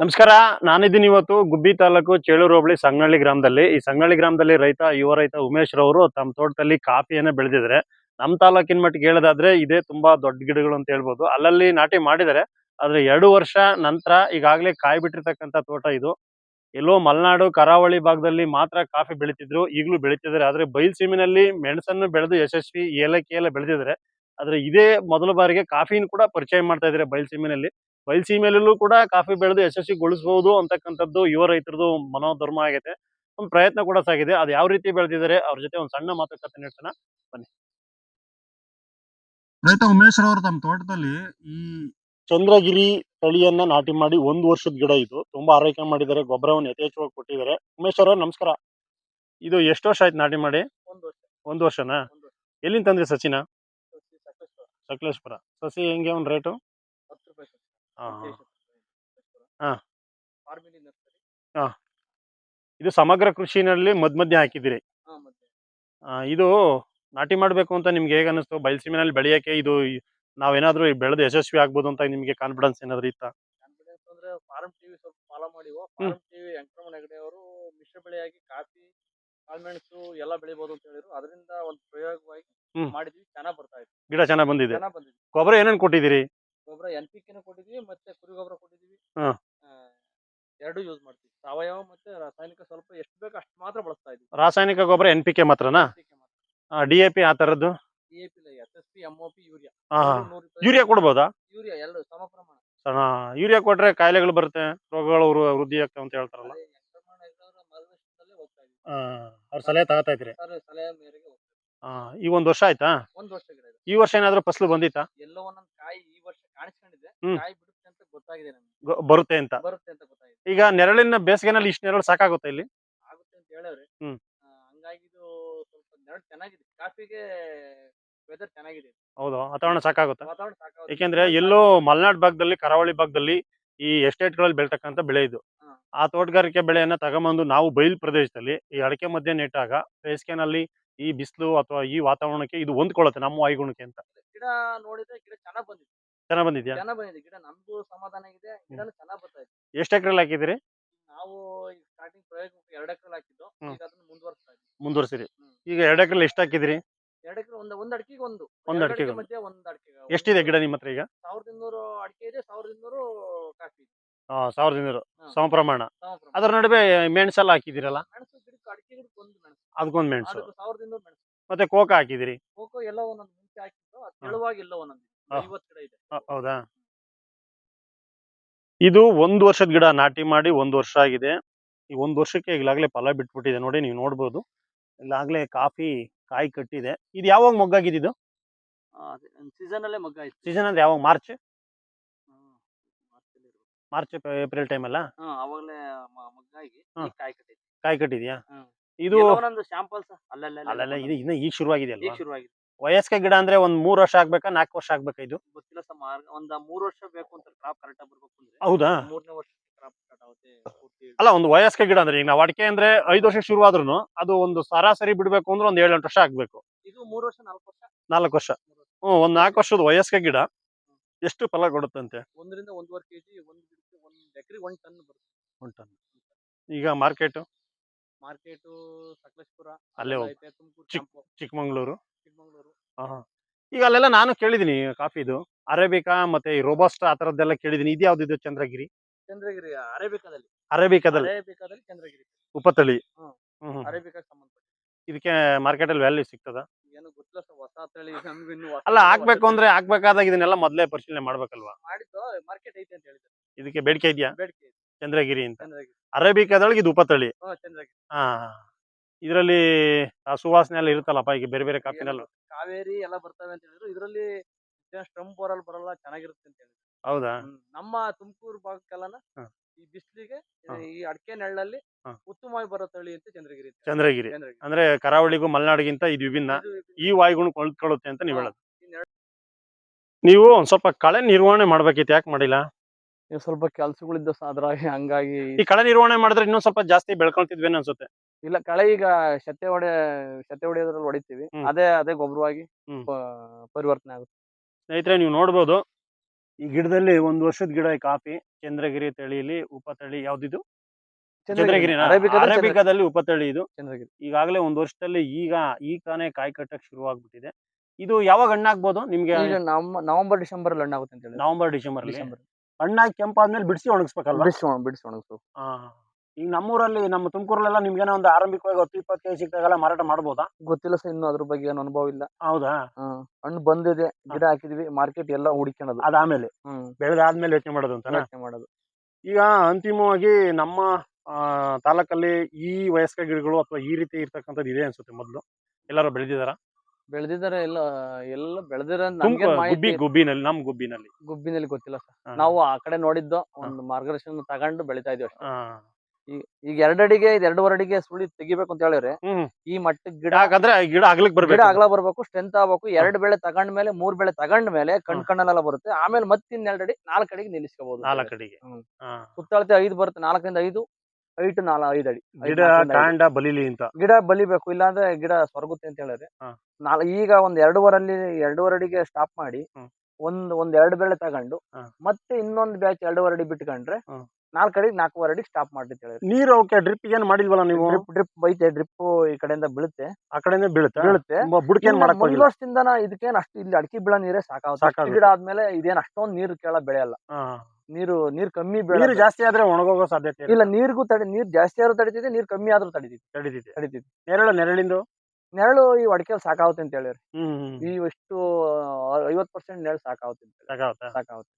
ನಮಸ್ಕಾರ, ನಾನಿದ್ದೀನಿ ಇವತ್ತು ಗುಬ್ಬಿ ತಾಲೂಕು ಚೇಳೂರು ಹೋಬಳಿ ಸಂಗಳ್ಳಿ ಗ್ರಾಮದಲ್ಲಿ. ಈ ಸಂಗಳ್ಳಿ ಗ್ರಾಮದಲ್ಲಿ ರೈತ, ಯುವ ರೈತ ಉಮೇಶ್ ರವರು ತಮ್ಮ ತೋಟದಲ್ಲಿ ಕಾಫಿಯನ್ನ ಬೆಳೆದಿದ್ದಾರೆ. ನಮ್ಮ ತಾಲೂಕಿನ ಮಟ್ಟಿಗೆ ಹೇಳೋದಾದ್ರೆ ಇದೇ ತುಂಬಾ ದೊಡ್ಡ ಗಿಡಗಳು ಅಂತ ಹೇಳ್ಬೋದು. ಅಲ್ಲಲ್ಲಿ ನಾಟಿ ಮಾಡಿದ್ದಾರೆ. ಆದ್ರೆ ಎರಡು ವರ್ಷ ನಂತರ ಈಗಾಗಲೇ ಕಾಯಿ ಬಿಟ್ಟಿರ್ತಕ್ಕಂಥ ತೋಟ ಇದು. ಎಲ್ಲೋ ಮಲೆನಾಡು, ಕರಾವಳಿ ಭಾಗದಲ್ಲಿ ಮಾತ್ರ ಕಾಫಿ ಬೆಳಿತಿದ್ರು. ಈಗಲೂ ಬೆಳೀತಿದ್ದಾರೆ. ಆದ್ರೆ ಬಯಲುಸೀಮಿನಲ್ಲಿ ಮೆಣಸನ್ನು ಬೆಳೆದು ಯಶಸ್ವಿ ಏಲಕ್ಕಿ ಎಲ್ಲ ಬೆಳೆದಿದ್ದಾರೆ. ಆದ್ರೆ ಇದೇ ಮೊದಲ ಬಾರಿಗೆ ಕಾಫಿನ ಕೂಡ ಪರಿಚಯ ಮಾಡ್ತಾ ಇದ್ದಾರೆ ಬಯಲುಸೀಮೆನಲ್ಲಿ ಬಯಲುಸೀಮೆಯಲ್ಲೂ ಕೂಡ ಕಾಫಿ ಬೆಳೆದು ಯಶಸ್ವಿಗೊಳಿಸಬಹುದು ಅಂತಕ್ಕಂಥದ್ದು ಯುವ ರೈತರದು ಮನೋಧರ್ಮ ಆಗೈತೆ. ಒಂದು ಪ್ರಯತ್ನ ಕೂಡ ಸಾಗಿದೆ. ಅದು ಯಾವ ರೀತಿ ಬೆಳೆದಿದ್ದಾರೆ ಅವ್ರ ಜೊತೆ ಒಂದು ಸಣ್ಣ ಮಾತುಕತೆ ನಡೆಸೋಣ. ಬನ್ನಿ. ರೈತ ಉಮೇಶ್ ರವರು ತಮ್ಮ ತೋಟದಲ್ಲಿ ಈ ಚಂದ್ರಗಿರಿ ತಳಿಯನ್ನ ನಾಟಿ ಮಾಡಿ ಒಂದು ವರ್ಷದ ಗಿಡ ಇದು. ತುಂಬಾ ಆರೈಕೆ ಮಾಡಿದ್ದಾರೆ. ಗೊಬ್ಬರವನ್ನು ಯಥೇಚ್ಛವಾಗಿ ಕೊಟ್ಟಿದ್ದಾರೆ. ಉಮೇಶ್ ಅವರ ನಮಸ್ಕಾರ. ಇದು ಎಷ್ಟು ವರ್ಷ ಆಯ್ತು ನಾಟಿ ಮಾಡಿ? ಒಂದು ವರ್ಷ. ಒಂದು ವರ್ಷನಾ? ಎಲ್ಲಿಂದ ತಂದ್ರಿ ಸಚಿನ ಸಸಿ ಸಕಲೇಶ್ಪುರ. ಸಸಿ ಹೆಂಗೆ ಒಂದು ರೇಟು. ಹಾ, ಹಾಂ ಇದು? ಸಮಗ್ರ ಕೃಷಿನಲ್ಲಿ ಮಧ್ಯ ಮಧ್ಯೆ ಹಾಕಿದಿರಿ ಹಾ ಇದು ನಾಟಿ ಮಾಡಬೇಕು ಅಂತ ನಿಮ್ಗೆ ಹೇಗೆ ಅನಿಸ್ತು ಬಯಲುಸೀಮೆನಲ್ಲಿ ಬೆಳೆಯಕ್ಕೆ ಇದು ನಾವೇನಾದರೂ ಬೆಳೆದು ಯಶಸ್ವಿ ಆಗ್ಬೋದು ಅಂತ ನಿಮಗೆ ಕಾನ್ಫಿಡೆನ್ಸ್ ಏನಾದ್ರು ಇತ್ತ? ಕಾನ್ಫಿಡೆನ್ಸ್ ಅಂದ್ರೆ ಫಾರ್ಮ್ ಟಿವಿ ಸ್ವಲ್ಪ ಫಾಲೋ ಮಾಡಿವ? ಫಾರ್ಮ್ ಟಿವಿ ವೆಂಕಟರಮಣ ಹೆಗಡೆ ಅವರು ಮಿಶ್ರ ಬೆಳೆಯಾಗಿ ಕಾಫಿ ಕಾಳ್ಮೆಣಸು ಎಲ್ಲ ಬೆಳಿಬಹುದು ಅಂತ ಹೇಳಿದ್ರು. ಅದರಿಂದ ಒಂದು ಪ್ರಯೋಗವಾಗಿ ಮಾಡಿದ್ವಿ. ಚೆನ್ನಾಗಿ ಬರ್ತಾ ಇತ್ತು. ಗಿಡ ಚೆನ್ನಾಗಿ ಬಂದಿದೆ. ಚೆನ್ನಾಗ್ ಬಂದಿದ್ವಿ ಗೊಬ್ಬರ ಏನೇನು ಕೊಟ್ಟಿದ್ದೀರಿ? ಗೊಬ್ಬರ ಎನ್ ಪಿ ಕೆನ ಕೊಟ್ಟಿದ್ವಿ ಮತ್ತೆ ಕುರಿ ಗೊಬ್ಬರ ಕೊಟ್ಟಿದ್ವಿ. ಹಾ. ಎರಡು ಯೂಸ್ ಮಾಡ್ತೀವಿ. ಸಾವಯವ ಮತ್ತೆ ರಾಸಾಯನಿಕ ಸ್ವಲ್ಪ ಎಷ್ಟು ಬೇಕು ಅಷ್ಟು ಮಾತ್ರ ಬಳಸ್ತಾ ಇದ್ವಿ. ರಾಸಾಯನಿಕ ಗೊಬ್ಬರ ಎನ್ ಪಿ ಕೆ ಮಾತ್ರನಾ? ಡಿ ಎ ಪಿ ಆ ಥರದ್ದು ಇಲ್ಲ S S P MOP urea. ಹಾ ಹಾ. ಯೂರಿಯಾ ಕೊಡ್ಬೋದಾ? ಯೂರಿಯಾ ಎರಡು ಸಮ ಪ್ರಮಾಣ. ಸಣ್ಣ ಯೂರಿಯಾ ಕೊಟ್ರೆ ಕಾಯಿಲೆಗಳು ಬರುತ್ತೆ ರೋಗಗಳು ವೃ- ವೃದ್ಧಿ ಆಗ್ತಾವ ಅಂತ ಹೇಳ್ತಾರಲ್ಲ. ಅದೇ ಅವರ ಸಲಹೆ ತಗೋತಾ ಇದ್ರಿ ಸರ್ ಸಲಹೆ ಮೇರೆಗೆ ಹೋಗ್ತಾ. ಈ ಒಂದು ವರ್ಷ ಆಯ್ತಾ? ಒಂದ್ ವರ್ಷ ಗಿಡ ಇದೆ. ಈ ವರ್ಷ ಏನಾದ್ರು ಫಸಲು ಬಂದಿತ್ತಾ? ಎಲ್ಲೋ ಒಂದೊಂದ್ ಕಾಯಿ ಈ ವರ್ಷ ಕಾಣಿಸ್ಕೊಂಡಿದೆ. ಹ್ಮ್. ಕಾಯಿ ಬಿಡುತ್ತೆ ಅಂತ ಗೊತ್ತಾಗಿದೆ ನಮ್ಗೆ. ಗೊ- ಬರುತ್ತೆ ಅಂತ. ಬರುತ್ತೆ ಅಂತ ಗೊತ್ತಾಗಿದೆ. ಈಗ ನೆರಳಿನ ಬೇಸಿಗೆನಲ್ಲಿ ಇಷ್ಟು ನೆರಳು ಸಾಕಾಗುತ್ತೆ ಇಲ್ಲಿ? ಆಗುತ್ತೆ ಅಂತ ಹೇಳವ್ರೆ. ಹ್ಮ್. ಆ, ಹಂಗಾಗಿ ಇದು ಸ್ವಲ್ಪ ನೆರಳು ಚೆನ್ನಾಗಿದೆ. ಕಾಫಿಗೆ ವೆದರ್ ಚೆನ್ನಾಗಿದೆ ಹೌದು ವಾತಾವರಣ ಸಾಕಾಗುತ್ತೆ? ವಾತಾವರಣ ಸಾಕಾಗುತ್ತೆ. ಏಕೆಂದ್ರೆ ಎಲ್ಲೋ ಮಲೆನಾಡು ಭಾಗದಲ್ಲಿ ಕರಾವಳಿ ಭಾಗದಲ್ಲಿ ಈ ಎಸ್ಟೇಟ್ಗಳಲ್ಲಿ ಬೆಳ್ತಕ್ಕಂಥ ಬೆಳೆ ಇದು. ಹಾ. ಆ ತೋಟಗಾರಿಕೆ ಬೆಳೆಯನ್ನ ತಗೊಂಬಂದು ನಾವು ಬಯಲು ಪ್ರದೇಶದಲ್ಲಿ ಈ ಅಡಕೆ ಮಧ್ಯೆ ನೆಟ್ಟಾಗ ಬೇಸಿಗೆನಲ್ಲಿ ಈ ಬಿಸಿಲು ಅಥವಾ ಈ ವಾತಾವರಣಕ್ಕೆ ಇದು ಹೊಂದ್ಕೊಳ್ಳುತ್ತೆ ನಮ್ಮ ವಾಯುಗುಣಕ್ಕೆ ಅಂತ. ಗಿಡ ನೋಡಿದ್ರೆ ಗಿಡ ಚೆನ್ನಾಗಿ ಬಂದಿದೆ. ಚೆನ್ನಾಗಿ ಬಂದಿದ್ಯಾ? ಚೆನ್ನಾಗಿ ಬಂದಿದೆ. ಗಿಡ ನಮ್ದು ಸಮಾಧಾನ ಇದೆ. ಗಿಡನು ಚೆನ್ನಾಗಿ ಬರ್ತಾ ಇದೆ. ಎಷ್ಟು ಎಕರೆಲ್ಲಿ ಹಾಕಿದಿರಿ ನಾವು ಈಗ ಸ್ಟಾರ್ಟಿಂಗ್ ಪ್ರಯೋಗಕ್ಕೆ ಎರಡು ಎಕರೆ ಹಾಕಿದ್ದು. ಈಗ ಅದನ್ನ ಮುಂದುವರ್ಸ್ತಾ ಮುಂದುವರಿಸಿರಿ. ಮುಂದುವರ್ಸಿರಿ ಈಗ ಎರಡು ಎಕರೆಲ್ಲಿ ಎಷ್ಟು ಹಾಕಿದಿರಿ ಎರಡು ಎಕರೆ ಒಂದ್ ಒಂದ್ ಅಡಿಕೆಗೆ ಒಂದು. ಒಂದ್ ಅಡಿಕೆಗೆ ಅಡಿಕೆ ಒಂದು. ಅಡಿಕೆಗೆ ಎಷ್ಟಿದೆ ಗಿಡ ನಿಮ್ಮ ಹತ್ರ ಈಗ? ಸಾವಿರದ ಇನ್ನೂರು ಅಡಿಕೆ ಇದೆ. ಸಾವಿರದ ಇನ್ನೂರು ಕಾಫಿ ಇದೆ. ಸಾವಿರದ ಇನ್ನೂರು. ಸಮ ಪ್ರಮಾಣ ಅದರ ನಡುವೆ ಮೆಣಸೆಲ್ಲ ಹಾಕಿದಿರಲ್ಲ ಮೆಣಸು ಗಿಡಕ್ಕೆ ಅಡಿಕೆ ಗಿಡಕ್ಕೆ ಒಂದು ಮೆಣಸು ಅದಕ್ಕೊಂದು ಮೆಣಸು. ಅದಕ್ಕೆ ಸಾವಿರದ ಇನ್ನೂರು ಮೆಣಸು. ಮತ್ತೆ ಕೋಕ ಹಾಕಿದಿರಿ ಕೋಕೋ ಎಲ್ಲ ಒಂದೊಂದು ಮುಂಚೆ ಹಾಕಿದ್ದು ಅದು ತೆಳುವಾಗಿ ಎಲ್ಲ ಒಂದೊಂದು ಹಾ. ಐವತ್ತು ಗಿಡ ಇದೆ. ಹ- ಹೌದಾ? ಇದು ಒಂದು ವರ್ಷದ ಗಿಡ ನಾಟಿ ಮಾಡಿ ಒಂದು ವರ್ಷ ಆಗಿದೆ. ಈ ಒಂದು ವರ್ಷಕ್ಕೆ ಈಗಲಾಗಲೇ ಫಲ ಬಿಟ್ಬಿಟ್ಟಿದೆ. ನೋಡಿ ನೀವು ನೋಡ್ಬೋದು. ಈಗಾಗಲೇ ಕಾಫಿ ಕಾಯಿ ಕಟ್ಟಿದೆ. ಇದು ಯಾವಾಗ ಮೊಗ್ಗಾಗಿದ್ದು ಸೀಸನ್ ಅಲ್ಲೇ ಮಗ್ಗ ಆಯ್ತು ಸೀಸನ್ ಅಂದ್ರೆ ಯಾವಾಗ? ಮಾರ್ಚ್ ಮಾರ್ಚ್ ಏಪ್ರಿಲ್ ಟೈಮ್ ಅಲ್ಲ? ಹಾ ಅವಾಗಲೇ ಮಗ್ಗಾಗಿ ಹಾ. ಕಾಯಿ ಕಟ್ಟಿದೆ ಕಾಯಿ ಕಟ್ಟಿದ್ಯಾ? ಹ್ಮ್. ಇದು ಒಂದೊಂದು ಶಾಂಪಲ್ಸ್ ಅಲ್ಲಲ್ಲ ಇದು ಇನ್ನ ಈಗ ಶುರುವಾಗಿದೆ ಅಲ್ವಾ? ಶುರುವಾಗಿದೆ. ವಯಸ್ಕ ಗಿಡ ಅಂದ್ರೆ ಒಂದ್ ಮೂರ್ ವರ್ಷ ಆಗ್ಬೇಕಾ ನಾಲ್ಕು ವರ್ಷ ಆಗ್ಬೇಕಾ ಇದು? ಗೊತ್ತಿಲ್ಲ ಸಮ ಒಂದ್ ಮೂರ್ ವರ್ಷ ಬೇಕು ಅಂತ ಕ್ರಾಪ್ ಕರೆಕ್ಟ್ ಆಗಿ ಬರ್ಬೇಕು ಅಂದ್ರೆ ಹೌದಾ? ಮೂರನೇ ವರ್ಷ ಕ್ರಾಪ್ ಸ್ಟಾರ್ಟ್ ಆಗುತ್ತೆ ಅಲ್ಲ ಒಂದು ವಯಸ್ಕ ಗಿಡ ಅಂದ್ರೆ ಈಗ ನಾವು ಅಡಿಕೆ ಅಂದ್ರೆ ಐದು ವರ್ಷ ಶುರುವಾದ್ರು ಅದು ಒಂದು ಸರಾಸರಿ ಬಿಡ್ಬೇಕು ಅಂದ್ರೆ ಒಂದ್ ಏಳು ಎಂಟು ವರ್ಷ ಆಗ್ಬೇಕು. ಇದು ಮೂರ್ ವರ್ಷ ನಾಲ್ಕು ವರ್ಷ? ನಾಲ್ಕು ವರ್ಷ. ಹ್ಮ್ ಒಂದ್ ನಾಲ್ಕು ವರ್ಷದ ವಯಸ್ಕ ಗಿಡ ಎಷ್ಟು ಫಲ ಕೊಡುತ್ತಂತೆ? ಒಂದರಿಂದ ಒಂದೂವರೆ ಕೆಜಿ ಒಂದ್ ಒಂದ್ ಎಕರೆ ಒಂದ್ ಟನ್ ಬರುತ್ತೆ. ಟನ್. ಈಗ ಮಾರ್ಕೆಟ್ ಮಾರ್ಕೆಟ್ ಸಕಲೇಶ್ಪುರ ಅಲ್ಲೇ ಅದೆಲ್ಲ ಹೋಗ್- ಐತೆ ತುಮಕೂರು ಚಿಕ್- ಚಿಕ್ಕಮಂಗ್ಳೂರು? ಚಿಕ್ಕಮಂಗ್ಳೂರು. ಈಗ ಅಲ್ಲೆಲ್ಲ ನಾನು ಕೇಳಿದೀನಿ ಕಾಫಿದು ಅರೇಬಿಕಾ ಮತ್ತೆ ಈ ರೋಬಸ್ಟ ಆ ತರದ್ದೆಲ್ಲ ಕೇಳಿದೀನಿ. ಇದು ಯಾವ್ದಿದು ಚಂದ್ರಗಿರಿ? ಚಂದ್ರಗಿರಿ ಅರೇಬಿಕಾದಲ್ಲಿ. ಅರೇಬಿಕಾದಲ್ಲಿ. ಅರೇಬಿಕಾದಲ್ಲಿ ಚಂದ್ರಗಿರಿ. ಉಪತಳಿ ಹ್ಮ್. ಹ್ಮ್ ಹ್ಮ್. ಅರೇಬಿಕಾಗೆ ಸಂಬಂಧಪಟ್ಟ ಇದಕ್ಕೆ ಮಾರ್ಕೆಟ್ ಅಲ್ಲಿ ವ್ಯಾಲ್ಯೂ ಸಿಗ್ತದ? ಏನು ಗೊತ್ತಿಲ್ಲ ಸರ್ ಹೊಸ ತಳಿ ನಮ್ಗೆ ಇನ್ನು ಹೊಸ ಅಲ್ಲ ಹಾಕ್ಬೇಕು ಅಂದ್ರೆ ಹಾಕ್ಬೇಕಾದಾಗ ಇದನ್ನೆಲ್ಲ ಮೊದ್ಲೇ ಪರಿಶೀಲನೆ ಮಾಡ್ಬೇಕಲ್ವಾ? ಮಾಡಿದ್ದು ಮಾರ್ಕೆಟ್ ಐತೆ ಅಂತ ಹೇಳಿದ್ರು. ಇದಕ್ಕೆ ಬೇಡಿಕೆ ಇದೆಯಾ? ಬೇಡಿಕೆ ಇದೆ. ಚಂದ್ರಗಿರಿ ಅಂತ. ಅರೇಬಿಕ್ ಅರೇಬಿಕಾದೊಳಗೆ ಇದು ಉಪತಳಿ. ಹಾ ಇದರಲ್ಲಿ ಆ ಸುವಾಸನೆ ಎಲ್ಲ ಇರುತ್ತಲ್ಲಪ್ಪ ಈಗ ಬೇರೆ ಬೇರೆ ಕಾಫಿನಲ್ಲೂ ಕಾವೇರಿ ಎಲ್ಲ ಬರ್ತವೆ ಅಂತ ಹೇಳಿದ್ರು. ಇದರಲ್ಲಿ ಸ್ಟ್ರಮ್ ಬೋರಲ್ ಬರಲ್ಲ ಚೆನ್ನಾಗಿರುತ್ತೆ ಅಂತ ಹೇಳಿದ್ರು. ಹೌದಾ? ನಮ್ಮ ತುಮಕೂರು ಭಾಗಕ್ಕೆಲ್ಲನ ಹ. ಈ ಬಿಸಿಲಿಗೆ ಈ ಅಡಕೆ ನೆಳ್ಳಲ್ಲಿ ಉತ್ತಮವಾಗಿ ಬರೋ ತಳಿ ಅಂತ ಚಂದ್ರಗಿರಿ ಚಂದ್ರಗಿರಿ. ಅಂದ್ರೆ ಕರಾವಳಿಗೂ ಮಲೆನಾಡಿಗಿಂತ ಇದು ವಿಭಿನ್ನ. ಈ ವಾಯುಗುಣ ಕೊಂಡ್ಕೊಳ್ಳುತ್ತೆ ಅಂತ ನೀವು. ಹೇಳೋದು. ನೀವು ಒಂದ್ ಸ್ವಲ್ಪ ಕಳೆ ನಿರ್ವಹಣೆ ಮಾಡ್ಬೇಕಿತ್ತು. ಯಾಕೆ ಮಾಡಿಲ್ಲ? ಸ್ವಲ್ಪ ಕೆಲ್ಸಗಳಿದ್ದ ಅದ್ರಾಗಿ ಹಂಗಾಗಿ ಈ ಕಳೆ ನಿರ್ವಹಣೆ ಮಾಡಿದ್ರೆ ಇನ್ನೊಂದ್ ಸ್ವಲ್ಪ ಜಾಸ್ತಿ ಬೆಳ್ಕೊಳ್ತಿದ್ವಿ ಅನ್ಸುತ್ತೆ? ಇಲ್ಲ ಕಳೆ ಈಗ ಶತೆ ಹೊಡೆ ಶತೆ ಹೊಡೆಯೋದ್ರಲ್ಲಿ ಹೊಡಿತೀವಿ. ಹ್ಮ್. ಅದೇ ಅದೇ ಗೊಬ್ಬರವಾಗಿ ಹ್ಮ್. ಪರಿವರ್ತನೆ ಆಗುತ್ತೆ. ಸ್ನೇಹಿತರೆ ನೀವು ನೋಡ್ಬೋದು. ಈ ಗಿಡದಲ್ಲಿ ಒಂದ್ ವರ್ಷದ ಗಿಡ ಈ ಕಾಫಿ ಚಂದ್ರಗಿರಿ ತಳಿಲಿ ಉಪತಳಿ ಯಾವ್ದಿದು? ಚಂದ್ರಗಿರಿ. ಅರೇಬಿಕದ ಚಂದ್ರ- ಅರೇಬಿಕಾದಲ್ಲಿ ಉಪತಳಿ ಇದು. ಚಂದ್ರಗಿರಿ. ಈಗಾಗಲೇ ಒಂದ್ ವರ್ಷದಲ್ಲಿ ಈಗ ಈ ತಾನೇ ಕಾಯಿ ಕಟ್ಟಕ್ ಶುರು ಆಗ್ಬಿಟ್ಟಿದೆ ಇದು ಯಾವಾಗ ಹಣ್ಣಾಗ್ಬೋದು? ನಿಮ್ಗೆ ಈಗ ನಮ್ಮ ನವೆಂಬರ್ ಡಿಸೆಂಬರ್ ಅಲ್ಲಿ ಹಣ್ಣಾಗುತ್ತೆ ಅಂತ ಹೇಳಿ ನವೆಂಬರ್ ಡಿಸೆಂಬರ್ ಅಲ್ಲಿ ಡಿಸೆಂಬರ್ ಹಣ್ಣಾಗಿ ಕೆಂಪಾದ್ಮೇಲೆ ಬಿಡಿಸಿ ಒಣಗಿಸ್ಬೇಕಲ್ಲ ಬಿಡಿಸಿ ಬಿಡಿಸಿ ಒಣಗಿಸ್ಬೇಕು. ಈಗ ನಮ್ಮೂರಲ್ಲಿ ನಮ್ಮ ತುಮಕೂರಲ್ಲೆಲ್ಲ ನಿಮ್ಗೇನೋ ಒಂದು ಆರಂಭಿಕವಾಗಿ ಹತ್ತು ಇಪ್ಪತ್ತು ಕೆಜಿ ಸಿಕ್ಕಾಗೆಲ್ಲ ಮಾರಾಟ ಮಾಡ್ಬೋದಾ? ಗೊತ್ತಿಲ್ಲ ಸರ್ ಇನ್ನು ಅದ್ರ ಬಗ್ಗೆ ಏನು ಅನುಭವ ಇಲ್ಲ. ಹೌದಾ? ಹ್ಮ್ ಹಣ್ಣು ಬಂದಿದೆ ಗಿಡ ಹಾಕಿದ್ವಿ ಮಾರ್ಕೆಟ್ ಎಲ್ಲ ಹುಡುಕ್ಯಣದು. ಅದಾದ್ಮೇಲೆ? ಹ್ಮ್. ಬೆಳೆದಾದ್ಮೇಲೆ ಯೋಚನೆ ಮಾಡೋದು ಅಂತ ಯೋಚನೆ ಮಾಡೋದು. ಈಗ ಅಂತಿಮವಾಗಿ ನಮ್ಮ ಆ, ತಾಲೂಕಲ್ಲಿ ಈ ವಯಸ್ಕ ಗಿಡಗಳು ಅಥವಾ ಈ ರೀತಿ ಇರ್ತಕ್ಕಂಥದ್ದು ಇದೆ ಅನ್ಸುತ್ತೆ ಮೊದಲು. ಎಲ್ಲರೂ ಬೆಳೆದಿದಾರ ಬೆಳೆದಿದ್ದಾರೆ ಎಲ್ಲ ಎಲ್ಲ ಬೆಳೆದಿರ ನಮ್ಗೆ ಮಾಹಿತಿ ಗುಬ್ಬಿ ಗುಬ್ಬಿನಲ್ಲಿ ನಮ್ ಗುಬ್ಬಿನಲ್ಲಿ. ಗುಬ್ಬಿನಲ್ಲಿ ಗೊತ್ತಿಲ್ಲ ಸರ್. ಹಾ. ನಾವು ಆ ಕಡೆ ನೋಡಿದ್ದು ಒಂದು ಮಾರ್ಗದರ್ಶನ ತಗೊಂಡು ಬೆಳಿತಾ ಇದೀವಿ ಅಷ್ಟೇ. ಈ- ಈಗ ಎರಡಡಿಗೆ ಇದು ಎರಡೂವರೆ ಅಡಿಗೆ ಸುಳಿ ತೆಗಿಬೇಕು ಅಂತ ಹೇಳಿದ್ರೆ ಹ್ಮ್ ಈ ಮಟ್ಟಕ್ಕೆ ಗಿಡ ಯಾಕಂದ್ರೆ ಗಿಡ ಅಗ್ಲಿಕ್ ಗಿಡ ಬರ್ಬೇಕು. ಅಗಲ ಬರ್ಬೇಕು ಸ್ಟ್ರೆಂತ್ ಆಗ್ಬೇಕು. ಎರಡ್ ಬೆಳೆ ತಗೊಂಡ ಮೇಲೆ ಮೂರ್ ಬೆಳೆ ತಗೊಂಡ ಮೇಲೆ ಕಣ್ ಕಣ್ಣಲ್ಲ ಕಣ್ಣಲ್ಲೆಲ್ಲ ಬರುತ್ತೆ. ಆಮೇಲೆ ಮತ್ತೆ ಇನ್ನೆರಡು ಅಡಿ ನಾಲ್ಕು ಅಡಿಗೆ ನಿಲ್ಲಿಸ್ಕೋಬಹುದು ನಾಲ್ಕು ಅಡಿಗೆ ಹ್ಮ್. ಸುತ್ತಳತೆ ಐದು ಬರುತ್ತೆ ನಾಲ್ಕರಿಂದ ಐದು. ಐಟ್ ನಾಲ್ ಐದು ಅಡಿ ಗಿಡ ಕಾಂಡ ಬಲಿಲಿ ಅಂತ. ಗಿಡ ಬಲಿಬೇಕು ಇಲ್ಲಾಂದ್ರೆ ಗಿಡ ಸ್ವರ್ಗುತ್ತೆ ಅಂತ ಹೇಳಿದ್ರೆ ಹಾ. ನಾಲ್ ಈಗ ಒಂದ್ ಎರಡೂವರಲ್ಲಿ ಎರಡೂವರೆ ಅಡಿಗೆ ಸ್ಟಾಪ್ ಮಾಡಿ ಹ್ಮ್. ಒಂದ್ ಒಂದ್ ಎರಡು ಬೆಳೆ ತಗೊಂಡು ಹಾ. ಮತ್ತೆ ಇನ್ನೊಂದ್ ಬ್ಯಾಚ್ ಎರಡೂವರೆ ಅಡಿ ಬಿಟ್ಕೊಂಡ್ರೆ ಹ್ಮ್. ನಾಲ್ಕು ಅಡಿಗೆ ನಾಲ್ಕೂವರೆ ಅಡಿಗೆ ಸ್ಟಾಪ್ ಮಾಡಿ ಅಂತ ಹೇಳಿದ್ರೆ. ನೀರು ಅವಕ್ಕೆ ಡ್ರಿಪ್ ಏನ್ ಮಾಡಿಲ್ವಲ್ಲ ನೀವು? ಡ್ರಿಪ್ ಡ್ರಿಪ್ ಬೈತೆ ಡ್ರಿಪ್ ಈ ಕಡೆಯಿಂದ ಬೀಳುತ್ತೆ. ಆ ಕಡೆಯಿಂದ ಬೀಳುತ್ತೆ? ಬೀಳುತ್ತೆ. ಬುಡಕೇನ್ ಮಾಡಕ್ ಮುಂದ್ ಹೋಗಿಲ್ಲ? ವರ್ಷದಿಂದ ಇದಕ್ಕೇನ್ ಅಷ್ಟು ಇಲ್ಲಿ ಅಡಕಿ ಬೀಳ ನೀರೇ ಸಾಕಾಗುತ್ತೆ. ಗಿಡ ಆದ್ಮೇಲೆ ಇದೇನ್ ಅಷ್ಟೊಂದ್ ನೀರು ಕೇಳ ಬೆಳೆಯಲ್ಲ ಆ, ನೀರು ನೀರ್ ಕಮ್ಮಿ ನೀರು ಜಾಸ್ತಿ ಆದ್ರೆ ಒಣಗೋಗೋ ಸಾಧ್ಯತೆ. ಇಲ್ಲ. ನೀರ್ಗೂ ತಡಿ ನೀರ್ ಜಾಸ್ತಿ ಆದ್ರೂ ತಡಿತಿದೆ ನೀರ್ ಕಮ್ಮಿ ಆದ್ರೂ ತಡಿತಿದೆ. ತಡಿತಿದೆ. ತಡಿತಿದೆ. ನೆರಳು ನೆರಳಿಂದು? ನೆರಳು ಈ ಅಡಿಕೆಲ್ ಸಾಕಾಗುತ್ತೆ ಅಂತ ಹೇಳಿರಿ ಈ ಇಷ್ಟು ಐವತ್ ಪರ್ಸೆಂಟ್ ನೆರಳು ಸಾಕಾಗುತ್ತೆ ಅಂತ. ಸಾಕಾಗುತ್ತಾ? ಸಾಕಾಗುತ್ತೆ.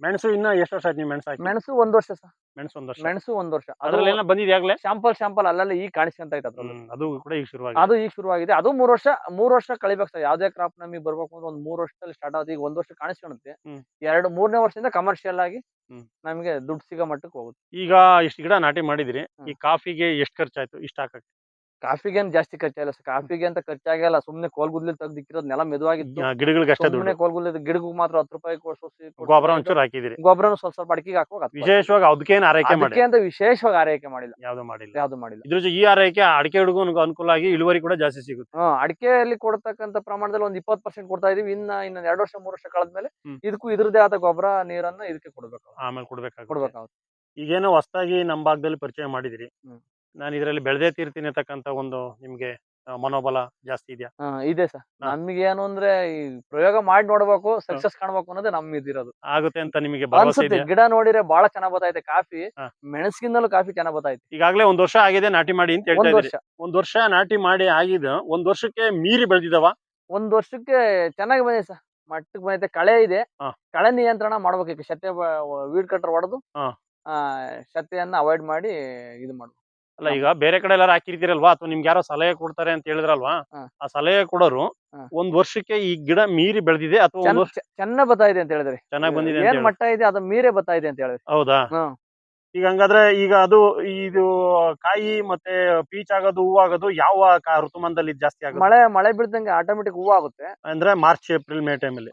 ಮೆಣಸು ಇನ್ನ ಎಷ್ಟು ವರ್ಷ ಆಯ್ತು ನೀವು ಮೆಣಸು ಹಾಕಿ? ಮೆಣಸು ಒಂದ್ ವರ್ಷ ಸರ್. ಮೆಣಸು ಒಂದ್ ವರ್ಷ. ಮೆಣಸು ಒಂದ್ ವರ್ಷ. ಅದ್ರಲ್ಲಿ ಏನೋ ಬಂದಿದೆ ಆಗ್ಲೇ ಶಾಂಪಲ್ ಶಾಂಪಲ್ ಅಲ್ಲೆಲ್ಲ ಈಗ ಕಾಣಿಸ್ಕೊಂತ ಐತೆ ಅದ್ರಲ್ಲಿ. ಅದು ಕೂಡ ಈಗ ಶುರುವಾಗಿದೆ. ಅದು ಈಗ ಶುರುವಾಗಿದೆ. ಅದು ಮೂರ್ ವರ್ಷ ಮೂರ್ ವರ್ಷ ಕಳಿಬೇಕು ಸರ್. ಯಾವ್ದೇ ಕ್ರಾಪ್ ನಮಗೆ ಬರ್ಬೇಕು ಅಂದ್ರೆ ಒಂದ್ ಮೂರ್ ವರ್ಷದಲ್ಲಿ ಸ್ಟಾರ್ಟ್ ಆಗುತ್ತೆ. ಈಗ ಒಂದ್ ವರ್ಷ ಕಾಣಿಸ್ಕೊಳುತ್ತೆ. ಎರಡು ಮೂರನೇ ವರ್ಷದಿಂದ ಕಮರ್ಷಿಯಲ್ ಆಗಿ. ನಮಗೆ ದುಡ್ಡು ಸಿಗೋ ಮಟ್ಟಕ್ಕೆ ಹೋಗುತ್ತೆ. ಈಗ ಇಷ್ಟು ಗಿಡ ನಾಟಿ ಮಾಡಿದಿರಿ ಈ ಕಾಫಿಗೆ ಎಷ್ಟು ಖರ್ಚಾಯ್ತು ಇಷ್ಟ ಹಾಕಕ್ಕೆ? ಕಾಫಿಗೆ ಏನ್ ಜಾಸ್ತಿ ಖರ್ಚಾಗಿಲ್ಲ. ಸರ್ ಕಾಫಿಗೆ ಅಂತ ಖರ್ಚಾಗಿಲ್ಲ. ಸುಮ್ನೆ ಕೋಲ್ಗುದ್ಲಿ ತೆಗ್ದಿಕ್ಕಿರೋದು ನೆಲ ಮೆದುವಾಗಿತ್ತು. ಆ, ಗಿಡಗಳಿಗೆ ಅಷ್ಟೇ ಸುಮ್ಮನೆ ಕೋಲ್ಗುದ್ಲಿ ಗಿಡಗೂ ಮಾತ್ರ ಹತ್ತು ರೂಪಾಯಿ ಕೊಡ್ಸು ಗೊಬ್ಬರ ಒಂಚೂರು ಹಾಕಿದಿರಿ. ಗೊಬ್ಬರನು ಸ್ವಲ್ಪ ಸ್ವಲ್ಪ ಅಡಿಕೆಗೆ ಹಾಕುವಾಗ. ವಿಶೇಷವಾಗಿ ಅದಕ್ಕೇನು ಆರೈಕೆ ಮಾಡಿ ಅಂತ ವಿಶೇಷವಾಗಿ ಆರೈಕೆ ಮಾಡಿಲ್ಲ. ಯಾವ್ದು ಮಾಡಿಲ್ಲ. ಯಾವ್ದು ಮಾಡಿಲ್ಲ. ಇದ್ರ ಜೊತೆ ಈ ಆರೈಕೆ ಅಡಿಕೆ ಹುಡುಗು ಅನುಕೂಲ ಆಗಿ ಇಳುವರಿ ಕೂಡ ಜಾಸ್ತಿ ಸಿಗುತ್ತೆ. ಹಾ ಅಡಿಕೆಯಲ್ಲಿ ಕೊಡ್ತಕ್ಕಂತ ಪ್ರಮಾಣದಲ್ಲಿ ಒಂದ್ ಇಪ್ಪತ್ತು ಪರ್ಸೆಂಟ್ ಕೊಡ್ತಾ ಇದೀವಿ. ಇನ್ನ ಇನ್ನ ಎರಡು ವರ್ಷ ಮೂರು ವರ್ಷ ಕಳೆದ್ಮೇಲೆ. ಇದಕ್ಕೂ ಇದ್ರದೇ ಆದ ಗೊಬ್ಬರ ನೀರನ್ನ ಇದಕ್ಕೆ ಕೊಡ್ಬೇಕು ಆಮೇಲೆ ಕೊಡ್ಬೇಕು ಕೊಡ್ಬೇಕಾಗುತ್ತೆ. ಈಗೇನೋ ಹೊಸದಾಗಿ ನಮ್ಮ ಭಾಗದಲ್ಲಿ ಪರಿಚಯ ಮಾಡಿದಿರಿ. ನಾನು ಇದರಲ್ಲಿ ಬೆಳೆದೇ ತೀರ್ತೀನಿ ಅಂತಕ್ಕಂಥ ಒಂದು ನಿಮ್ಗೆ ಆ, ಮನೋಬಲ ಜಾಸ್ತಿ ಇದೆಯಾ? ಹಾ ಇದೆ ಸರ್. ನಮ್ಗೆ ಏನು ಅಂದ್ರೆ ಈ ಪ್ರಯೋಗ ಮಾಡಿ ನೋಡ್ಬೇಕು ಸಕ್ಸಸ್ ಕಾಣ್ಬೇಕು ಅನ್ನೋದೇ ನಮ್ ಇದಿರೋದು. ಆಗುತ್ತೆ ಅಂತ ನಿಮಗೆ ಭರವಸೆ ಅನ್ಸುತ್ತೆ ಇದೆಯಾ? ಗಿಡ ನೋಡಿದ್ರೆ ಬಹಳ ಚೆನ್ನಾಗ್ ಬರ್ತೈತೆ ಕಾಫಿ ಮೆಣಸಿನಿಂದಲೂ ಮೆಣಸಿಗಿಂದಲೂ ಕಾಫಿ ಚೆನ್ನಾಗ್ ಬರ್ತೈತೆ ಈಗಾಗಲೇ ಒಂದ್ ವರ್ಷ ಆಗಿದೆ ನಾಟಿ ಮಾಡಿ ಅಂತ ಹೇಳ್ತಾ ಒಂದ್ ಇದ್ದೀರಿ. ವರ್ಷ. ಒಂದ್ ವರ್ಷ ನಾಟಿ ಮಾಡಿ ಆಗಿದ್ದು ಒಂದ್ ವರ್ಷಕ್ಕೆ ಮೀರಿ ಬೆಳೆದಿದಾವ? ಒಂದ್ ವರ್ಷಕ್ಕೆ ಚೆನ್ನಾಗಿ ಬಂದಿದೆ ಸರ್. ಮಟ್ಟಕ್ಕೆ ಬಂದೈತೆ ಕಳೆ ಇದೆ. ಹಾ. ಕಳೆ ನಿಯಂತ್ರಣ ಮಾಡ್ಬೇಕು ಈಗ ಶತೆ ವೀಡ್ ಕಟ್ರ್ ಹೊಡೆದು ಹಾ. ಶತೆಯನ್ನ ಅವಾಯ್ಡ್ ಮಾಡಿ ಇದು ಮಾಡ್ಬೇಕು. ಅಲ್ಲ ಈಗ ಬೇರೆ ಕಡೆ ಎಲ್ಲಾರು ಹಾಕಿರ್ತೀರಲ್ವಾ? ಅಥವಾ ನಿಮ್ಗೆ ಯಾರೋ ಸಲಹೆ ಕೊಡ್ತಾರೆ ಅಂತ ಹೇಳಿದ್ರಲ್ವಾ? ಹಾ. ಆ ಸಲಹೆ ಕೊಡೋರು ಹಾ. ಒಂದ್ ವರ್ಷಕ್ಕೆ ಈ ಗಿಡ ಮೀರಿ ಬೆಳೆದಿದೆ ಅಥವಾ ಒಂದ್ ಚೆನ್ನ- ವರ್ಷ ಚೆ- ಚೆನ್ನಾಗ್ ಬರ್ತಾ ಇದೆ ಅಂತ ಹೇಳಿದ್ರೆ. ಚೆನ್ನಾಗಿ ಬಂದಿದೆ ಅಂತ ಏನ್ ಹೇಳಿ. ಮಟ್ಟ ಇದೆ ಅದು ಮೀರೇ ಬತ್ತಾ ಇದೆ ಅಂತ ಹೇಳಿದ್ರಿ. ಹೌದಾ? ಹ್ಮ್ ಈಗ ಹಂಗಾದ್ರೆ ಈಗ ಅದು ಇದು ಕಾಯಿ ಮತ್ತೆ ಪೀಚ್ ಆಗೋದು ಹೂ ಆಗೋದು ಯಾವ ಕಾ- ಋತುಮಾನದಲ್ಲಿ ಜಾಸ್ತಿ ಆಗುತ್ತೆ ಮಳೆ ಮಳೆ ಬೀಳ್ದಂಗೆ ಆಟೋಮೆಟಿಕ್ ಹೂವು ಆಗುತ್ತೆ. ಅಂದ್ರೆ ಮಾರ್ಚ್ ಏಪ್ರಿಲ್ ಮೇ ಟೈಮಲ್ಲಿ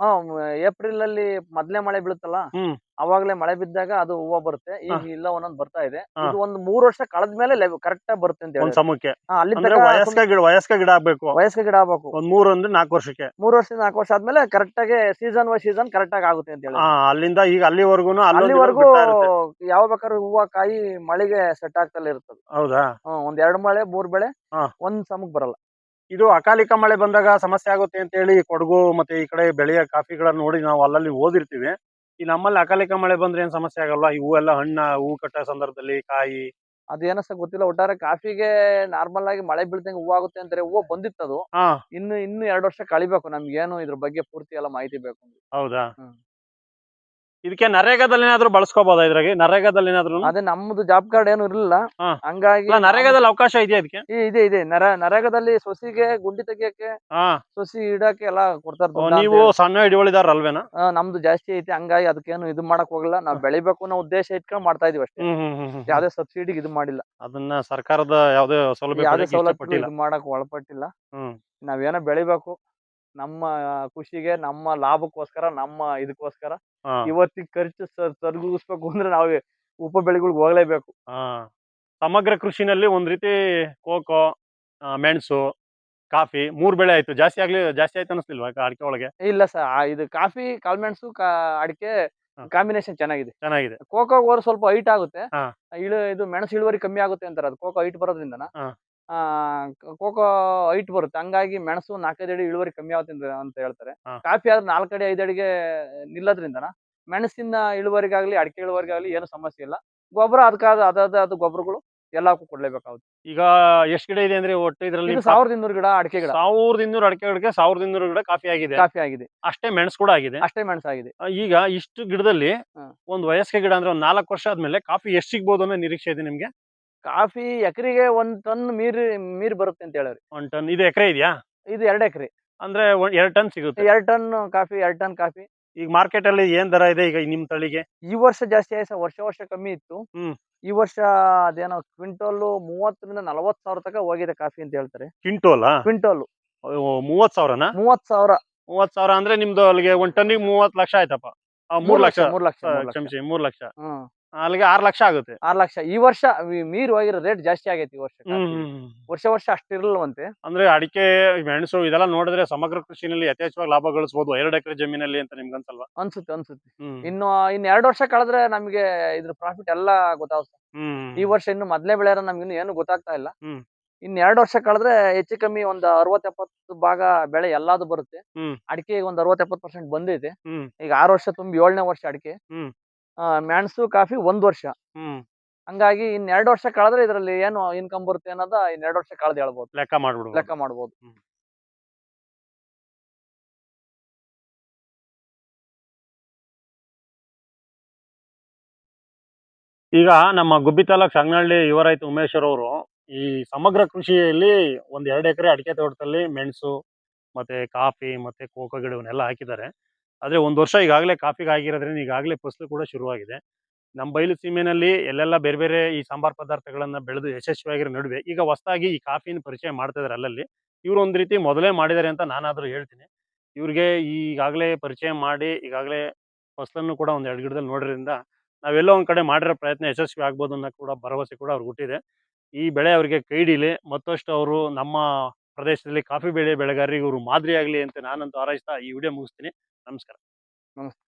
ಏಪ್ರಿಲ್ ಅಲ್ಲಿ ಮೊದ್ಲೇ ಮಳೆ ಬೀಳುತ್ತಲ್ಲ? ಹ್ಮ್. ಅವಾಗ್ಲೇ ಮಳೆ ಬಿದ್ದಾಗ ಅದು ಹೂವು ಬರುತ್ತೆ. ಈಗ ಇಲ್ಲ ಒಂದೊಂದು ಬರ್ತಾ ಇದೆ. ಹಾ. ಇದು ಒಂದ್ ಮೂರ್ ವರ್ಷ ಕಳೆದ್ಮೇಲೆ ಕರೆಕ್ಟ್ ಆಗಿ ಬರುತ್ತೆ ಅಂತ ಒಂದ್ ಹೇಳಿ ಸಮಕ್ಕೆ. ಅಲ್ಲಿ ಅಂದ್ರೆ ವಯಸ್ಕ ಗಿಡ ವಯಸ್ಕ ಗಿಡ ಆಗ್ಬೇಕು. ವಯಸ್ಕ ಗಿಡ ಆಗ್ಬೇಕು. ಒಂದ್ ಮೂರ್ ಅಂದ್ರೆ ನಾಲ್ಕು ವರ್ಷಕ್ಕೆ. ಮೂರ್ ವರ್ಷದಿಂದ ನಾಲ್ಕು ವರ್ಷ ಆದ್ಮೇಲೆ ಕರೆಕ್ಟ್ ಆಗಿ ಸೀಸನ್ ವೈ ಸೀಸನ್ ಕರೆಕ್ಟ್ ಆಗಿ ಆಗುತ್ತೆ ಅಂತ ಹೇಳಿ ಆ ಅಲ್ಲಿಂದ ಈಗ ಅಲ್ಲಿವರೆಗೂ ಅಲ್ಲಿವರೆಗೂ ಯಾವ ಬೇಕಾದ್ರೂ ಹೂವ ಕಾಯಿ ಮಳೆಗೆ ಸೆಟ್ ಆಗ್ತಲ್ಲ ಇರ್ತದೆ. ಹೌದಾ? ಹ್ಮ್ ಒಂದ್ ಎರಡ್ ಮಳೆ ಮೂರ್ ಬೆಳೆ ಹಾ. ಒಂದ್ ಸಮಕ್ ಬರಲ್ಲ. ಇದು ಅಕಾಲಿಕ ಮಳೆ ಬಂದಾಗ ಸಮಸ್ಯೆ ಆಗುತ್ತೆ ಅಂತ ಹೇಳಿ ಕೊಡಗು ಮತ್ತೆ ಈ ಕಡೆ ಬೆಳೆಯ ಕಾಫಿಗಳನ್ನ ನೋಡಿ ನಾವು ಅಲ್ಲಲ್ಲಿ ಓದಿರ್ತೀವಿ. ಈ ನಮ್ಮಲ್ಲಿ ಅಕಾಲಿಕ ಮಳೆ ಬಂದ್ರೆ ಏನ್ ಸಮಸ್ಯೆ ಆಗಲ್ವಾ? ಈ ಹೂವೆಲ್ಲ ಹಣ್ಣ ಹೂ ಕಟ್ಟೋ ಸಂದರ್ಭದಲ್ಲಿ ಕಾಯಿ. ಅದು ಸಹ ಗೊತ್ತಿಲ್ಲ ಒಟ್ಟಾರೆ ಕಾಫಿಗೆ ನಾರ್ಮಲ್ ಆಗಿ ಮಳೆ ಬೀಳ್ದಂಗೆ ಹೂವು ಆಗುತ್ತೆ ಅಂತಾರೆ. ಹೂವು ಬಂದಿತ್ತದು. ಹಾ. ಇನ್ನು ಇನ್ನು ಎರಡು ವರ್ಷ ಕಳಿಬೇಕು. ನಮ್ಗೆ ಏನು ಇದ್ರ ಬಗ್ಗೆ ಪೂರ್ತಿ ಎಲ್ಲ ಮಾಹಿತಿ ಬೇಕು. ಹೌದಾ? ಹ್ಮ್. ಇದಕ್ಕೆ ನರೇಗಾದಲ್ಲಿ ಏನಾದ್ರು ಬಳಸ್ಕೋಬಹುದಾ ಇದ್ರಾಗೆ? ನರೇಗಾದಲ್ಲಿ ಏನಾದ್ರು ಅದೇ ನಮ್ದು ಜಾಬ್ ಕಾರ್ಡ್ ಏನು ಇರಲಿಲ್ಲ. ಹಾ. ಹಂಗಾಗಿ ಇಲ್ಲ ನರೇಗಾದಲ್ಲಿ ಅವಕಾಶ ಇದೆಯಾ ಅದಕ್ಕೆ ಈ- ಇದೆ ಇದೆ. ನರ ನರೇಗಾದಲ್ಲಿ ಸೊಸಿಗೆ ಗುಂಡಿ ತೆಗಿಯಕ್ಕೆ ಹಾ. ಸೊಸಿ ಇಡಕ್ಕೆ ಎಲ್ಲ ಕೊಡ್ತಾರ ಓ, ನೀವು ಸಣ್ಣ ಹಿಡುವಳಿದಾರ ಅಲ್ವೇನಾ? ನಮ್ದು ಜಾಸ್ತಿ ಐತಿ. ಹಂಗಾಗಿ ಅದಕ್ಕೇನು ಇದು ಮಾಡಕ್ ಹೋಗಲ್ಲ. ನಾವ್ ಬೆಳಿಬೇಕು ಅನ್ನೋ ಉದ್ದೇಶ ಇಟ್ಕೊಂಡ್ ಮಾಡ್ತಾ ಇದೀವಿ ಅಷ್ಟೇ. ಹ್ಮ್ ಹ್ಮ್ ಹ್ಮ್ ಹ್ಮ್. ಯಾವ್ದೇ ಸಬ್ಸಿಡಿಗೆ ಇದು ಮಾಡಿಲ್ಲ. ಅದನ್ನ ಸರ್ಕಾರದ ಯಾವ್ದೇ ಸೌಲಭ್ಯ ಯಾವ್ದೇ ಸೌಲಭ್ಯ ಸವಲತ್ತು ಇಷ್ಟಪಟ್ಟಿಲ್ಲ. ಇದು ಮಾಡಕ್ ಒಳಪಟ್ಟಿಲ್ಲ. ಹ್ಮ್. ನಾವೇನೋ ಬೆಳಿಬೇಕು. ನಮ್ಮ ಖುಷಿಗೆ ನಮ್ಮ ಲಾಭಕ್ಕೋಸ್ಕರ ನಮ್ಮ ಇದಕ್ಕೋಸ್ಕರ ಇವತ್ತಿಗೆ ಖರ್ಚು ತರಗಿಸ್ಬೇಕು ಅಂದ್ರೆ ನಾವು ಉಪ ಬೆಳೆಗಳಿಗೆ ಹೋಗ್ಲೇಬೇಕು. ಸಮಗ್ರ ಕೃಷಿನಲ್ಲಿ ಒಂದ್ ರೀತಿ ಕೋಕೋ ಮೆಣಸು ಕಾಫಿ ಮೂರ್ ಬೆಳೆ ಆಯ್ತು. ಜಾಸ್ತಿ ಆಗ್ಲಿ ಜಾಸ್ತಿ ಆಯ್ತು ಅನಿಸ್ಲಿಲ್ವಾ ಅಡಿಕೆ ಒಳಗೆ? ಇಲ್ಲ ಸರ್ ಇದು ಕಾಫಿ ಕಾಲ್ಮೆಣಸು ಕಾ ಅಡಿಕೆ ಕಾಂಬಿನೇಷನ್ ಚೆನ್ನಾಗಿದೆ. ಚೆನ್ನಾಗಿದೆ. ಕೋಕೋ ಹೋದ್ರೆ ಸ್ವಲ್ಪ ಹೈಟ್ ಆಗುತ್ತೆ. ಇಳು ಇದು ಮೆಣಸು ಇಳುವರಿ ಕಮ್ಮಿ ಆಗುತ್ತೆ ಅಂತಾರೆ. ಅದು ಕೋಕೋ ಹೈಟ್ ಬರೋದ್ರಿಂದನ. ಆ ಕೋಕೋ ಹೈಟ್ ಬರುತ್ತೆ. ಹಂಗಾಗಿ ಮೆಣಸು ನಾಲ್ಕೈದು ಅಡಿ ಇಳುವರಿ ಕಮ್ಮಿ ಆಗುತ್ತೆ ಅಂತ- ಹೇಳ್ತಾರೆ. ಕಾಫಿ ಆದ್ರೆ ನಾಲ್ಕಡಿ ಐದು ಅಡಿಗೆ ನಿಲ್ಲೋದ್ರಿಂದನ? ಮೆಣಸಿನ ಇಳುವರಿಗಾಗ್ಲಿ ಅಡಿಕೆ ಇಳುವರಿಗಾಗ್ಲಿ ಏನು ಸಮಸ್ಯೆ ಇಲ್ಲ. ಗೊಬ್ಬರ ಅದಕ್ಕಾದ ಅದಾದ ಅದು ಗೊಬ್ಬರಗಳು ಎಲ್ಲಕ್ಕೂ ಕೊಡ್ಲೇಬೇಕಾಗುತ್ತೆ. ಈಗ ಎಷ್ಟು ಗಿಡ ಇದೆ ಅಂದ್ರೆ ಒಟ್ಟು ಇದರಲ್ಲಿ ಇದು ಸಾವಿರದ ಇನ್ನೂರು ಗಿಡ ಅಡಿಕೆ ಗಿಡ. ಸಾವಿರದ ಇನ್ನೂರು ಅಡಿಕೆ ಗಿಡಕ್ಕೆ ಸಾವಿರದ ಇನ್ನೂರು ಗಿಡ ಕಾಫಿ ಆಗಿದೆ. ಕಾಫಿ ಆಗಿದೆ. ಅಷ್ಟೇ ಮೆಣಸು ಕೂಡ ಆಗಿದೆ. ಅಷ್ಟೇ ಮೆಣಸಾಗಿದೆ ಆಗಿದೆ. ಈಗ ಇಷ್ಟು ಗಿಡದಲ್ಲಿ. ಒಂದು ವಯಸ್ಕ ಗಿಡ ಅಂದ್ರೆ ಒಂದ್ ನಾಲ್ಕು ವರ್ಷ ಆದ್ಮೇಲೆ ಕಾಫಿ ಎಷ್ಟು ಸಿಗ್ಬೋದು ಅನ್ನೋ ನಿರೀಕ್ಷೆ ಇದೆ ನಿಮ್ಗೆ? ಕಾಫಿ ಎಕರೆಗೆ ಒಂದ್ ಟನ್ ಮೀರ್ ಮೀರ್ ಬರುತ್ತೆ ಅಂತ ಹೇಳವ್ರಿ. ಒಂದ್ ಟನ್ ಇದು ಎಕರೆ ಇದೆಯಾ? ಇದು ಎರಡ್ ಎಕರೆ. ಅಂದ್ರೆ ಒಂದ್ ಎರಡ್ ಟನ್ ಸಿಗುತ್ತೆ. ಎರಡ್ ಟನ್ ಕಾಫಿ ಎರಡ್ ಟನ್ ಕಾಫಿ. ಈಗ ಮಾರ್ಕೆಟ್ ಅಲ್ಲಿ ಏನ್ ದರ ಇದೆ ಈಗ ನಿಮ್ ತಳಿಗೆ? ಈ ವರ್ಷ ಜಾಸ್ತಿ ಆಯ್ತು ಸರ್, ವರ್ಷ ವರ್ಷ ಕಮ್ಮಿ ಇತ್ತು. ಹ್ಮ್. ಈ ವರ್ಷ ಅದೇನೋ ಕ್ವಿಂಟಲ್ ಮೂವತ್ತರಿಂದ ನಲವತ್ ಸಾವಿರ ತನಕ ಹೋಗಿದೆ ಕಾಫಿ ಅಂತ ಹೇಳ್ತಾರೆ. Quintal quintal. ಮೂವತ್ ಸಾವಿರನಾ? ಮೂವತ್ ಸಾವಿರ. ಮೂವತ್ ಸಾವಿರ ಅಂದ್ರೆ ನಿಮ್ದು ಅಲ್ಲಿಗೆ ಒಂದ್ ಟನ್ನಿಗೆ ಮೂವತ್ ಲಕ್ಷ ಆಯ್ತಪ್ಪ. ಆ, ಮೂರ್ ಲಕ್ಷ ಮೂರ್ ಲಕ್ಷ ಮೂರ್ ಲಕ್ಷ. ಕ್ಷಮಿಸಿ ಮೂರ್ ಲಕ್ಷ. ಹ್ಮ್. ಅಲ್ಲಿಗೆ ಆರ್ ಲಕ್ಷ ಆಗುತ್ತೆ. ಆರ್ ಲಕ್ಷ. ಈ ವರ್ಷ ವಿ- ಮೀರ್ ಹೋಗಿರೋ ರೇಟ್ ಜಾಸ್ತಿ ಆಗೈತಿ ಈ ವರ್ಷ ಹ್ಮ್ ಹ್ಮ್, ಹ್ಮ್. ವರ್ಷ ವರ್ಷ ಅಷ್ಟಿರಲ್ವಂತೆ ಅಂದ್ರೆ ಅಡಿಕೆ ಮೆಣಸು ಇದೆಲ್ಲ ನೋಡಿದ್ರೆ ಸಮಗ್ರ ಕೃಷಿನಲ್ಲಿ ಯಥೇಚ್ಛವಾಗಿ ಲಾಭ ಗಳಿಸಬಹುದು ಎರಡು ಎಕರೆ ಜಮೀನಲ್ಲಿ ಅಂತ ನಿಮ್ಗೆ ಅನ್ಸಲ್ವಾ? ಅನ್ಸುತ್ತೆ ಅನ್ಸುತ್ತೆ. ಹ್ಮ್. ಇನ್ನು ಇನ್ ಎರಡು ವರ್ಷ ಕಳೆದ್ರೆ ನಮ್ಗೆ ಇದ್ರ ಪ್ರಾಫಿಟ್ ಎಲ್ಲ ಗೊತ್ತಾಗುತ್ತೆ. ಹ್ಮ್ ಈ ವರ್ಷ ಇನ್ನು ಮೊದ್ಲೇ ಬೆಳೆಯಾರ ನಮ್ಗೆ ಇನ್ನು ಏನು ಗೊತ್ತಾಗ್ತಾ ಇಲ್ಲ. ಹ್ಮ್. ಇನ್ ಎರಡು ವರ್ಷ ಕಳೆದ್ರೆ ಹೆಚ್ಚು ಕಮ್ಮಿ ಒಂದ್ ಅರವತ್ ಎಪ್ಪತ್ತು ಭಾಗ ಬೆಳೆ ಎಲ್ಲಾದು ಬರುತ್ತೆ. ಹ್ಮ್. ಅಡಿಕೆ ಒಂದ್ ಅರವತ್ ಎಪ್ಪತ್ ಪರ್ಸೆಂಟ್ ಬಂದೈತೆ. ಹ್ಮ್. ಈಗ ಆರು ವರ್ಷ ತುಂಬಿ ಏಳನೇ ವರ್ಷ ಅಡಿಕೆ. ಹ್ಮ್. ಮೆಣಸು ಕಾಫಿ ಒಂದ್ ವರ್ಷ. ಹ್ಮ್. ಹಂಗಾಗಿ ಇನ್ ಎರಡು ವರ್ಷ ಕಳೆದ್ರೆ ಇದ್ರಲ್ಲಿ ಏನು ಇನ್ಕಮ್ ಬರುತ್ತೆ ಅನ್ನೋದ ಇನ್ ಎರಡ್ ವರ್ಷ ಕಳೆದು ಹೇಳ್ಬೋದು. ಲೆಕ್ಕ ಮಾಡ್ಬೋದು ಲೆಕ್ಕ ಮಾಡ್ಬೋದು. ಈಗ ನಮ್ಮ ಗುಬ್ಬಿ ತಾಲೂಕ್ ಸಂಗನಹಳ್ಳಿ ಯುವ ರೈತ ಉಮೇಶ್ವರ್ ಅವರು ಈ ಸಮಗ್ರ ಕೃಷಿಯಲ್ಲಿ ಒಂದ್ ಎರಡು ಎಕರೆ ಅಡಿಕೆ ತೋಟದಲ್ಲಿ ಮೆಣಸು ಮತ್ತೆ ಕಾಫಿ ಮತ್ತೆ ಕೋಕೋ ಗಿಡವನ್ನೆಲ್ಲ ಹಾಕಿದ್ದಾರೆ. ಆದ್ರೆ ಒಂದು ವರ್ಷ ಈಗಾಗಲೇ ಕಾಫಿಗೆ ಆಗಿರೋದ್ರಿಂದ ಈಗಾಗಲೇ ಫಸಲು ಕೂಡ ಶುರುವಾಗಿದೆ. ನಮ್ಮ ಬಯಲು ಸೀಮೆನಲ್ಲಿ ಎಲ್ಲೆಲ್ಲ ಬೇರೆ ಬೇರೆ ಈ ಸಾಂಬಾರ್ ಪದಾರ್ಥಗಳನ್ನು ಬೆಳೆದು ಯಶಸ್ವಿಯಾಗಿರೋ ನಡುವೆ ಈಗ ಹೊಸದಾಗಿ ಈ ಕಾಫಿನ ಪರಿಚಯ ಮಾಡ್ತಾ ಇದಾರೆ ಅಲ್ಲಲ್ಲಿ. ಇವ್ರು ಒಂದು ರೀತಿ ಮೊದಲೇ ಮಾಡಿದ್ದಾರೆ ಅಂತ ನಾನಾದರೂ ಹೇಳ್ತೀನಿ. ಇವ್ರಿಗೆ ಈಗಾಗಲೇ ಪರಿಚಯ ಮಾಡಿ ಈಗಾಗಲೇ ಫಸಲನ್ನು ಕೂಡ ಒಂದು ಎರಡು ಗಿಡದಲ್ಲಿ ನೋಡಿದ್ರಿಂದ ನಾವೆಲ್ಲೋ ಒಂದು ಕಡೆ ಮಾಡಿರೋ ಪ್ರಯತ್ನ ಯಶಸ್ವಿ ಆಗ್ಬೋದು ಅನ್ನೋ ಕೂಡ ಭರವಸೆ ಕೂಡ ಅವ್ರಿಗೆ ಹುಟ್ಟಿದೆ. ಈ ಬೆಳೆ ಅವರಿಗೆ ಕೈ ಹಿಡೀಲಿ, ಮತ್ತಷ್ಟು ಅವರು ನಮ್ಮ ಪ್ರದೇಶದಲ್ಲಿ ಕಾಫಿ ಬೆಳೆ ಬೆಳೆಗಾರರಿಗೆ ಇವರು ಮಾದರಿ ಆಗಲಿ ಅಂತ ನಾನಂತೂ ಹಾರೈಸ್ತಾ ಈ ವಿಡಿಯೋ ಮುಗಿಸ್ತೀನಿ. ನಮಸ್ಕಾರ. ನಮಸ್ತೆ.